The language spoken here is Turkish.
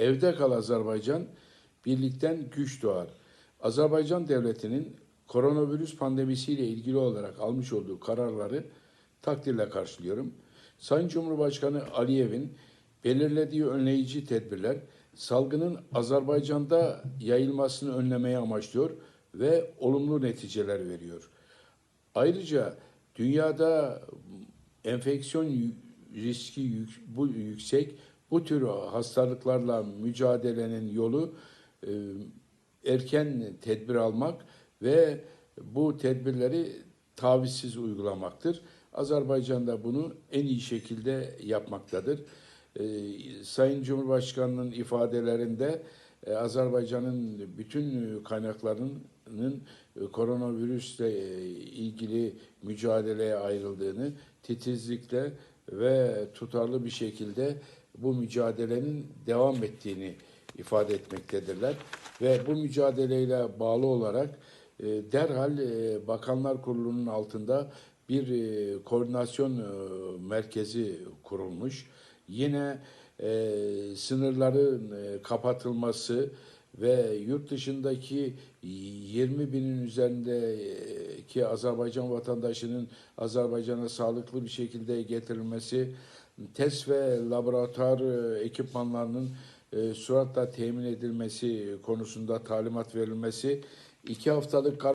Evde kal Azerbaycan, birlikten güç doğar. Azerbaycan devletinin koronavirüs pandemisiyle ilgili olarak almış olduğu kararları takdirle karşılıyorum. Sayın Cumhurbaşkanı Aliyev'in belirlediği önleyici tedbirler salgının Azerbaycan'da yayılmasını önlemeye amaçlıyor ve olumlu neticeler veriyor. Ayrıca dünyada enfeksiyon riski yük- bu yüksek bu tür hastalıklarla mücadelenin yolu e, erken tedbir almak ve bu tedbirleri tavizsiz uygulamaktır. Azerbaycan da bunu en iyi şekilde yapmaktadır. E, Sayın Cumhurbaşkanı'nın ifadelerinde e, Azerbaycan'ın bütün kaynaklarının koronavirüsle ilgili mücadeleye ayrıldığını titizlikle ve tutarlı bir şekilde bu mücadelenin devam ettiğini ifade etmektedirler. Ve bu mücadeleyle bağlı olarak e, derhal e, Bakanlar Kurulu'nun altında bir e, koordinasyon merkezi kurulmuş. Yine sınırların kapatılması ve yurt dışındaki 20 binin üzerindeki Azerbaycan vatandaşının Azerbaycan'a sağlıklı bir şekilde getirilmesi, test ve laboratuvar e, ekipmanlarının e, süratle temin edilmesi konusunda talimat verilmesi, iki haftalık kar-